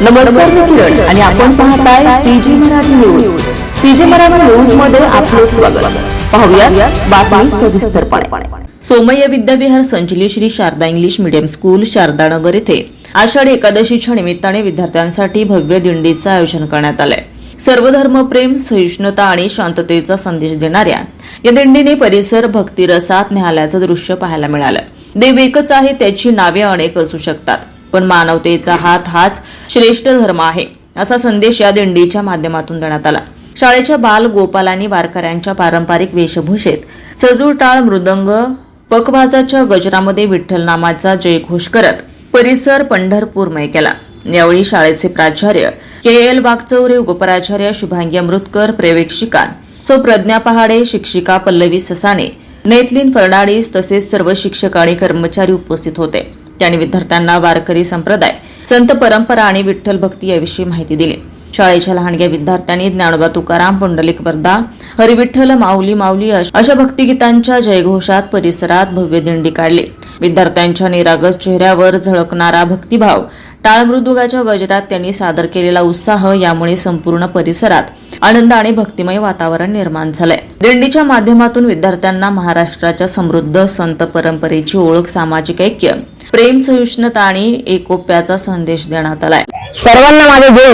नमस्कार मी किरण आणि आपण पाहताय PG Marathi news. PG Marathi न्यूजमध्ये आपलं स्वागत. पाहूया बातमी सविस्तरपणे. सोमय्य विद्याविहार संचलित Shri Sharada English medium school Sharadanagar येथे आषाढी एकादशीच्या निमित्ताने विद्यार्थ्यांसाठी भव्य दिंडीचं आयोजन करण्यात आलंय. सर्वधर्मप्रेम सहिष्णुता आणि शांततेचा संदेश देणाऱ्या या दिंडीने परिसर भक्तिरसात न्यायालयाचं दृश्य पाहायला मिळालं. देव एकच आहे त्याची नावे अनेक असू शकतात. पण मानवतेचा हात हाच श्रेष्ठ धर्म आहे असा संदेश या दिंडीच्या माध्यमातून देण्यात आला. शाळेच्या बाल गोपालांनी वारकऱ्यांच्या पारंपरिक वेशभूषेत सजूर टाळ मृदंग पखवाजाच्या गजरामध्ये विठ्ठल नामाचा जयघोष करत परिसर पंढरपूरमय केला. यावेळी शाळेचे प्राचार्य के एल वागचौरे उपप्राचार्य शुभांगी अमृतकर प्रेवेक्षिका सौ प्रज्ञा पहाडे शिक्षिका पल्लवी ससाणे नैथलीन फर्नाडीस तसेच सर्व शिक्षक आणि कर्मचारी उपस्थित होते. त्यांनी विद्यार्थ्यांना वारकरी संप्रदाय संत परंपरा आणि विठ्ठल भक्ती याविषयी माहिती दिली. शाळेच्या लहानग्या विद्यार्थ्यांनी ज्ञानोबा तुकाराम पुंडलिक वर्धा हरिविठ्ठल माऊली माऊली अशा भक्तिगीतांच्या जयघोषात परिसरात भव्य दिंडी काढली. विद्यार्थ्यांच्या निरागस चेहऱ्यावर झळकणारा भक्तिभाव टाळमृदुगाच्या गजरात त्यांनी सादर केलेला उत्साह यामुळे संपूर्ण परिसरात आनंद आणि भक्तिमय वातावरण निर्माण झालंय. दिंडीच्या माध्यमातून विद्यार्थ्यांना महाराष्ट्राच्या समृद्ध संत परंपरेची ओळख सामाजिक ऐक्य प्रेम सहिष्णुता आणि एकोप्याचा संदेश देण्यात आलाय. सर्वांना माझे जय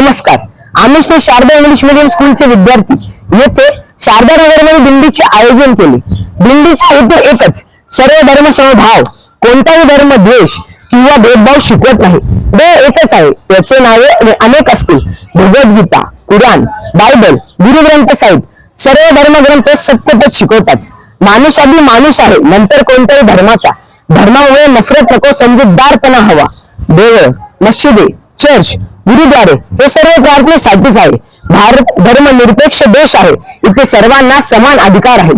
नमस्कार. आम्ही श्री शारदा इंग्लिश मिडियम स्कूलचे विद्यार्थी. येथे शारदा नगरमध्ये दिंडीचे आयोजन केले. दिंडीचा हेतू एकच सर्व धर्म समभाव कोणताही धर्म द्वेष किंवा भेदभाव शिकवत नाही. देव एकच आहे. त्याचे नावे अनेक असतील. Bhagavad Gita Quran Bible Guru Granth Sahib. सर्व धर्मग्रंथ सत्यपद शिकवतात. माणूस आधी माणूस आहे. नंतर कोणत्याही धर्माचा. धर्मामुळे नफरत नको समजूतदारपणा हवा. देवळ मशिदे चर्च गुरुद्वारे हे सर्व प्रार्थनेसाठीच आहे. भारत धर्मनिरपेक्ष देश आहे. इथे सर्वांना समान अधिकार आहे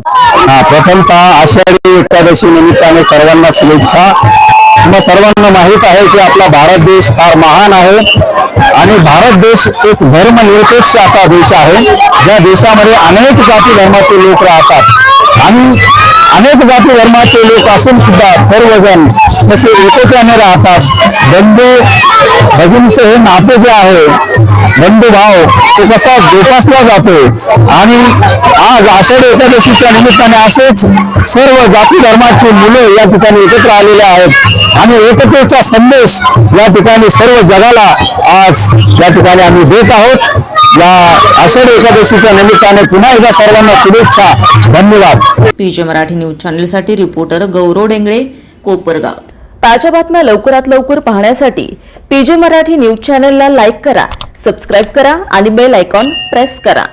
प्रथमतः आषाढी एकादशी निमित्ताने सर्वांना शुभेच्छा. तुम्हा सर्वांना माहीत आहे की आपला भारत देश फार महान आहे. आणि भारत देश एक धर्मनिरपेक्ष असा देश आहे ज्या देशामध्ये अनेक जाती धर्माचे लोक राहतात. आणि अनेक जाती धर्माचे लोक असून सुद्धा सर्वजण तसे एकोप्याने राहतात बंधू भगिनीचे हे नाते जे आहे बंधुभाव तो कसा जोपासला जातो? आणि आज आषाढी एकादशीच्या निमित्ताने असेच सर्व जाती धर्माची मुलं या ठिकाणी एकत्र आलेले आहेत. आणि एकतेचा संदेश या ठिकाणी सर्व जगाला आज या ठिकाणी आम्ही देत आहोत. या आषाढी एकादशीच्या निमित्ताने पुन्हा एकदा सर्वांना शुभेच्छा. धन्यवाद. पीजे मराठी न्यूज चॅनलसाठी रिपोर्टर गौरव डेंगळे कोपरगाव. ताज्या बातम्या लवकरात लवकर पाहण्यासाठी पीजे मराठी न्यूज चॅनलला लाईक करा सबस्क्राईब करा आणि बेल आयकॉन प्रेस करा.